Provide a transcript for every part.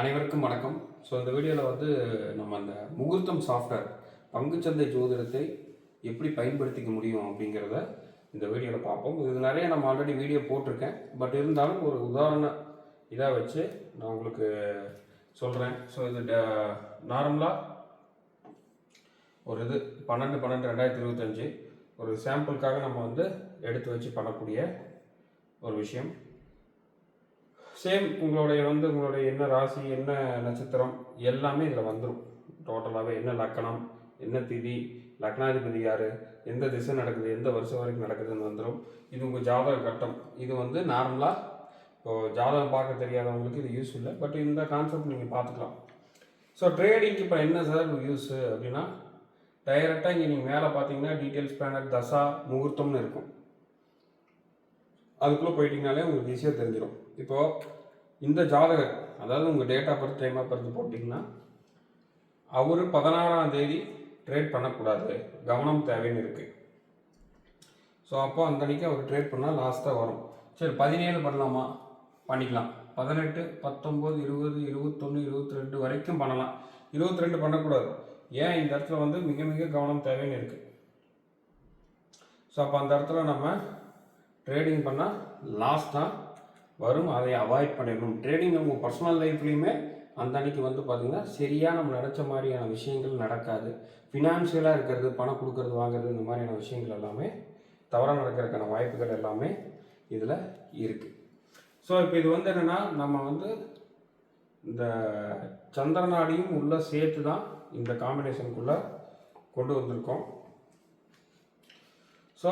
அனைவருக்கும் வணக்கம். ஸோ இந்த வீடியோவில் வந்து நம்ம அந்த முகூர்த்தம் சாஃப்ட்வேர் பங்குச்சந்தை ஜோதிடத்தை எப்படி பயன்படுத்திக்க முடியும் அப்படிங்கிறத இந்த வீடியோவில் பார்ப்போம். இது நிறைய நம்ம ஆல்ரெடி வீடியோ போட்டிருக்கேன். பட் இருந்தாலும் ஒரு உதாரண இதாக வச்சு நான் உங்களுக்கு சொல்கிறேன் ஸோ இது நார்மலாக ஒரு இது பன்னெண்டு பன்னெண்டு ரெண்டாயிரத்தி இருபத்தஞ்சு. ஒரு சாம்பிளுக்காக நம்ம வந்து எடுத்து வச்சு பண்ணக்கூடிய ஒரு விஷயம். சேம் உங்களுடைய வந்து உங்களுடைய என்ன ராசி என்ன நட்சத்திரம் எல்லாமே இதில் வந்துடும் டோட்டலாகவே என்ன லக்கணம் என்ன திதி லக்னாதிபதி யார் எந்த திசை நடக்குது எந்த வருஷம் வரைக்கும் நடக்குதுன்னு வந்துடும் இது உங்கள் ஜாதக கட்டம். இது வந்து நார்மலாக இப்போது ஜாதகம் பார்க்க தெரியாதவங்களுக்கு இது யூஸ் இல்லை. பட் இந்த கான்செப்ட் நீங்கள் பார்த்துக்கலாம். ஸோ ட்ரேடிங்க்கு இப்போ என்ன சார் யூஸு அப்படின்னா டைரெக்டாக இங்கே நீங்கள் மேலே பார்த்தீங்கன்னா டீட்டெயில்ஸ் பேனர் தசா முகூர்த்தம்னு இருக்கும். அதுக்குள்ளே போயிட்டீங்கனாலே உங்களுக்கு ஈஸியாக தெரிஞ்சிடும் இப்போது இந்த ஜாதகர் அதாவது உங்கள் date of birth time of birth போட்டிங்கன்னா அவர் பதினாறாம் தேதி ட்ரேட் பண்ணக்கூடாது. கவனம் தேவைன்னு இருக்குது ஸோ அப்போ அந்த அன்றைக்கி அவர் ட்ரேட் பண்ணால் லாஸ்ட்டாக வரும். சரி பதினேழு பண்ணலாமா? பண்ணிக்கலாம். பதினெட்டு பத்தொம்போது இருபது இருபத்தொன்று இருபத்தி ரெண்டு வரைக்கும் பண்ணலாம். இருபத்தி ரெண்டு பண்ணக்கூடாது. ஏன் இந்த இடத்துல வந்து மிக மிக கவனம் தேவைன்னு இருக்குது ஸோ அப்போ அந்த இடத்துல நம்ம ட்ரேடிங் பண்ணால் லாஸ்ட்டாக வரும். அதை அவாய்ட் பண்ணிடணும். ட்ரேடிங் நம்ம பர்சனல் லைஃப்லையுமே அந்த அன்னைக்கு வந்து பார்த்திங்கன்னா சரியாக நம்ம நினச்ச மாதிரியான விஷயங்கள் நடக்காது. ஃபினான்ஷியலாக இருக்கிறது பணம் கொடுக்கறது வாங்குறது இந்த மாதிரியான விஷயங்கள் எல்லாமே தவறாக நடக்கிறதுக்கான வாய்ப்புகள் எல்லாமே இதில் இருக்குது ஸோ இப்போ இது வந்து என்னென்னா நம்ம வந்து இந்த சந்திரநாடியும் உள்ள சேர்த்து தான் இந்த காம்பினேஷனுக்குள்ளே கொண்டு வந்திருக்கோம். ஸோ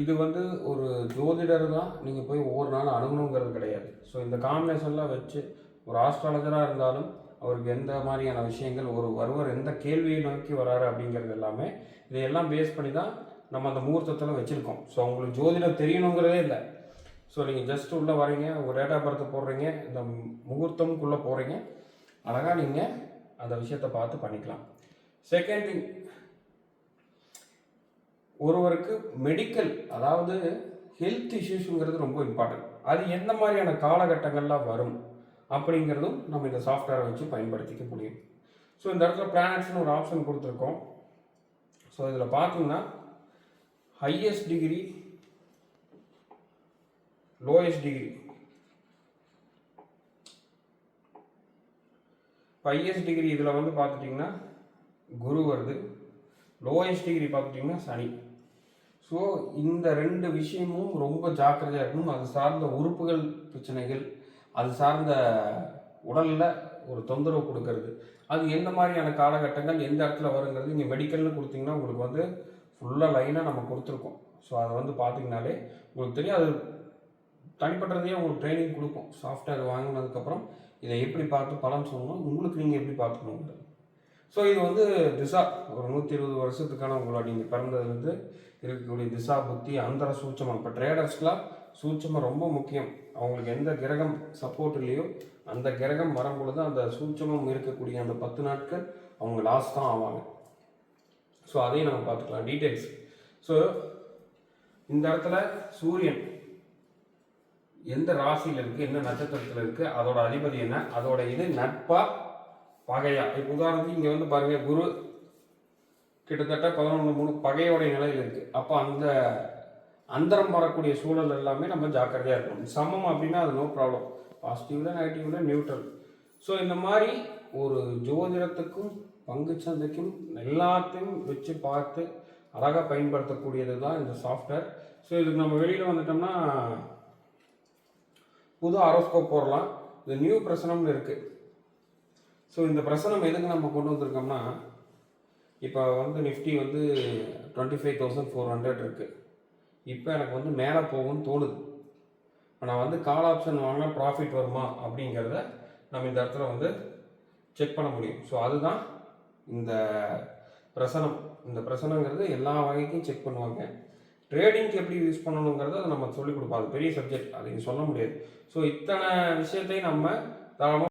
இது வந்து ஒரு ஜோதிடர் தான் நீங்கள் போய் ஒவ்வொரு நாளும் அணுகணுங்கிறது கிடையாது. ஸோ இந்த காம்பினேஷன்லாம் வச்சு ஒரு ஆஸ்ட்ராலஜராக இருந்தாலும் அவருக்கு எந்த மாதிரியான விஷயங்கள் ஒரு வருவர் எந்த கேள்வியை நோக்கி வராரு அப்படிங்கிறது எல்லாமே இதையெல்லாம் பேஸ் பண்ணி தான் நம்ம அந்த முகூர்த்தத்தில் வச்சுருக்கோம். ஸோ உங்களுக்கு ஜோதிடம் தெரியணுங்கிறதே இல்லை. ஸோ நீங்கள் ஜஸ்ட் உள்ளே வரீங்க உங்கள் டேட் ஆஃப் பர்த் போடுறீங்க இந்த முகூர்த்தம்குள்ளே போகிறீங்க அழகாக நீங்கள் அந்த விஷயத்தை பார்த்து பண்ணிக்கலாம். செகண்ட் திங் ஒருவருக்கு மெடிக்கல் அதாவது ஹெல்த் இஷ்யூஸுங்கிறது ரொம்ப இம்பார்ட்டன்ட் அது எந்த மாதிரியான காலகட்டங்கள்லாம் வரும் அப்படிங்கிறதும் நம்ம இந்த சாஃப்ட்வேரை வச்சு பயன்படுத்திக்க முடியும் ஸோ இந்த இடத்துல பிளானட்ஸ்னு ஒரு ஆப்ஷன் கொடுத்துருக்கோம். ஸோ இதில் பார்த்தீங்கன்னா highest degree lowest degree highest degree இதில் வந்து பார்த்துட்டிங்கன்னா குரு வருது. லோயஸ்ட் டிகிரி பார்த்துட்டிங்கன்னா சனி. ஸோ இந்த ரெண்டு விஷயமும் ரொம்ப ஜாக்கிரதையாக இருக்கணும். அது சார்ந்த உறுப்புகள் பிரச்சனைகள் அது சார்ந்த உடலில் ஒரு தொந்தரவு கொடுக்கறது. அது எந்த மாதிரியான காலகட்டங்கள் எந்த இடத்துல வருங்கிறது நீங்கள் மெடிக்கல்னு கொடுத்தீங்கன்னா உங்களுக்கு வந்து ஃபுல்லாக லைனாக நம்ம கொடுத்துருக்கோம். ஸோ அதை வந்து பார்த்தீங்கனாலே உங்களுக்கு தெரியும். அது தனிப்பட்டதையே உங்களுக்கு ட்ரைனிங் கொடுப்போம் சாஃப்ட்வேர் வாங்கினதுக்கப்புறம் இதை எப்படி பார்த்து பலன் சொல்லணும்? உங்களுக்கு நீங்கள் எப்படி பார்த்துக்கணுங்கிறது ஸோ இது வந்து திசா. ஒரு நூற்றி இருபது வருஷத்துக்கான உங்களோட நீங்கள் வந்து இருக்கக்கூடிய திசா புத்தி அந்தர சூட்சமம். இப்போ ட்ரேடர்ஸ்க்கெலாம் சூட்சமம் ரொம்ப முக்கியம். அவங்களுக்கு எந்த கிரகம் சப்போர்ட் இல்லையோ அந்த கிரகம் வரும்பொழுது அந்த சூட்சமம் இருக்கக்கூடிய அந்த பத்து நாட்கள் அவங்க லாஸ் தான் ஆவாங்க. ஸோ அதையும் நம்ம பார்த்துக்கலாம். டீட்டெயில்ஸ் ஸோ இந்த இடத்துல சூரியன் எந்த ராசியில் இருக்குது என்ன நட்சத்திரத்தில் இருக்குது அதோட அதிபதி என்ன அதோட இது நட்பா பகையா. இப்போ உதாரணத்துக்கு இங்கே வந்து பாருங்க குரு கிட்டத்தட்ட பதினொன்று மூணு பகையோடைய நிலையில் இருக்குது அப்போ அந்த அந்தரம் வரக்கூடிய சூழல் எல்லாமே நம்ம ஜாக்கிரதையாக இருக்கணும். சமம் அப்படின்னா அது நோ ப்ராப்ளம் பாசிட்டிவ்ல நெகட்டிவ்ல நியூட்ரல் ஸோ இந்த மாதிரி ஒரு ஜோதிடத்துக்கும் பங்குச்சந்தைக்கும் எல்லாத்தையும் வச்சு பார்த்து அழகாக பயன்படுத்தக்கூடியது தான் இந்த சாஃப்ட்வேர் ஸோ இதுக்கு நம்ம வெளியில் வந்துட்டோம்னா புது அரோஸ்கோப் போடலாம். இது நியூ பிரசனம்னு இருக்குது ஸோ இந்த பிரசனம் எதுக்கு நம்ம கொண்டு வந்திருக்கோம்னா இப்போ வந்து நிஃப்டி வந்து twenty five thousand four hundred இருக்குது இப்போ எனக்கு வந்து மேலே போகும்னு தோணுது. ஆனால் நான் வந்து கால் ஆப்ஷன் வாங்கினா ப்ராஃபிட் வருமா அப்படிங்கிறத நம்ம இந்த இடத்துல வந்து செக் பண்ண முடியும். ஸோ அதுதான் இந்த பிரசனம். இந்த பிரசனங்கிறது எல்லா வகைக்கும் செக் பண்ணுவாங்க. ட்ரேடிங்க்கு எப்படி யூஸ் பண்ணணுங்கிறத அதை நம்ம சொல்லிக் கொடுப்போம். அது பெரிய சப்ஜெக்ட் அதை சொல்ல முடியாது. ஸோ இத்தனை விஷயத்தையும் நம்ம தாராளமாக